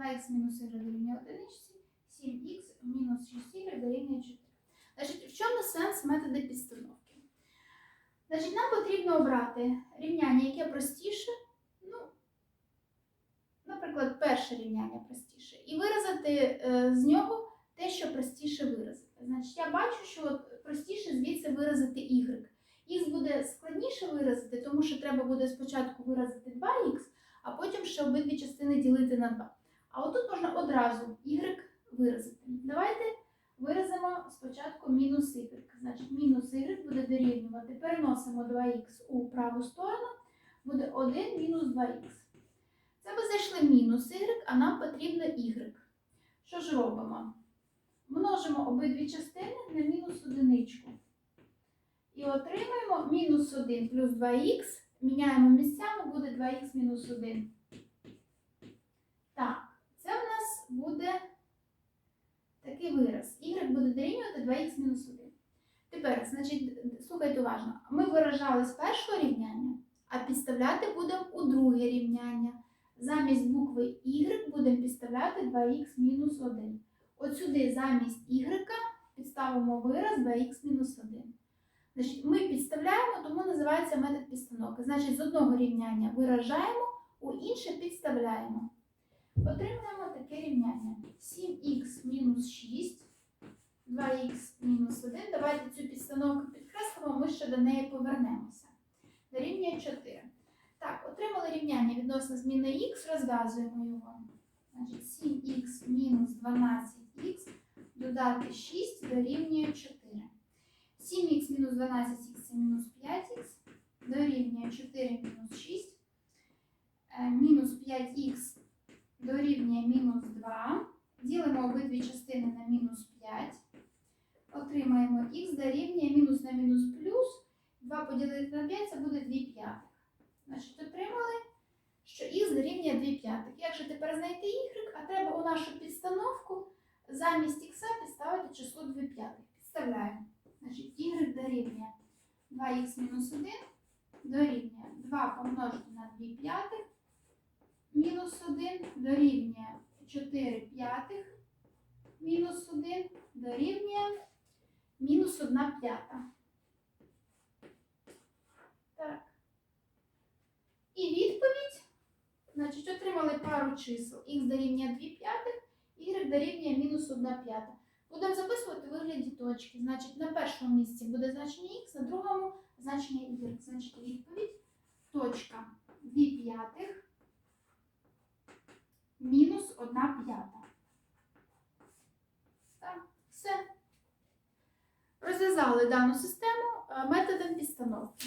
2х мінус y дорівнює 1, 7х мінус 6y дорівнює 4. Значить, в чому сенс методу підстановки? Значить, нам потрібно обрати рівняння, яке простіше, ну, наприклад, перше рівняння простіше, і виразити е, з нього те, що простіше виразити. Значить, я бачу, що от простіше звідси виразити y. Х буде складніше виразити, тому що треба буде спочатку виразити 2х, а потім ще обидві частини ділити на 2. А отут можна одразу y виразити. Давайте виразимо спочатку мінус y. Значить, мінус y буде дорівнювати. Переносимо 2х у праву сторону, буде 1 мінус 2х. Це ми знайшли мінус y, а нам потрібно y. Що ж робимо? Множимо обидві частини на мінус одиничку. І отримаємо мінус 1 плюс 2х. Міняємо місцями, буде 2х мінус 1. Так, це в нас буде такий вираз. Y буде 2х мінус 1. Тепер, значить, слухайте уважно. Ми виражали з першого рівняння, а підставляти будемо у друге рівняння. Замість букви Y будемо підставляти 2х мінус 1. От сюди замість y підставимо вираз 2х мінус 1. Значить, ми підставляємо, тому називається метод підстановки. Значить, з одного рівняння виражаємо, у інше підставляємо. Отримуємо таке рівняння. 7х мінус 6, 2х мінус 1. Давайте цю підстановку підкреслимо, ми ще до неї повернемося. Дорівнює 4. Так, отримали рівняння відносно зміни х, розв'язуємо його. Значить, 7х мінус 12х додати 6 дорівнює 4. 7х мінус 12х це мінус 5х дорівнює 4 мінус 6. Е, Мінус 5х дорівнює мінус 2. Ділимо обидві частини на мінус 5. Отримаємо х дорівнює мінус на мінус плюс. 2 поділити на 5 це буде 2 п'ятих. Значить, отримали що х дорівнює 2 п'ятих. Як же тепер знайти y, а треба у нашу підстановку замість х підставити число 2 п'ятих. Підставляємо. Значить, y дорівнює 2х мінус 1 дорівнює 2 помножити на 2 п'ятих мінус 1 дорівнює 4 п'ятих мінус 1 дорівнює мінус 1 п'ята. Так. І відповідь Значить, отримали пару чисел. Х дорівнює 2 п'ятих, y дорівнює мінус 1 п'ята. Будемо записувати у вигляді точки. Значить, на першому місці буде значення х, на другому значення y. Значить, відповідь точка 2 п'ятих мінус 1 п'ята. Так, все. Розв'язали дану систему е, методом підстановки.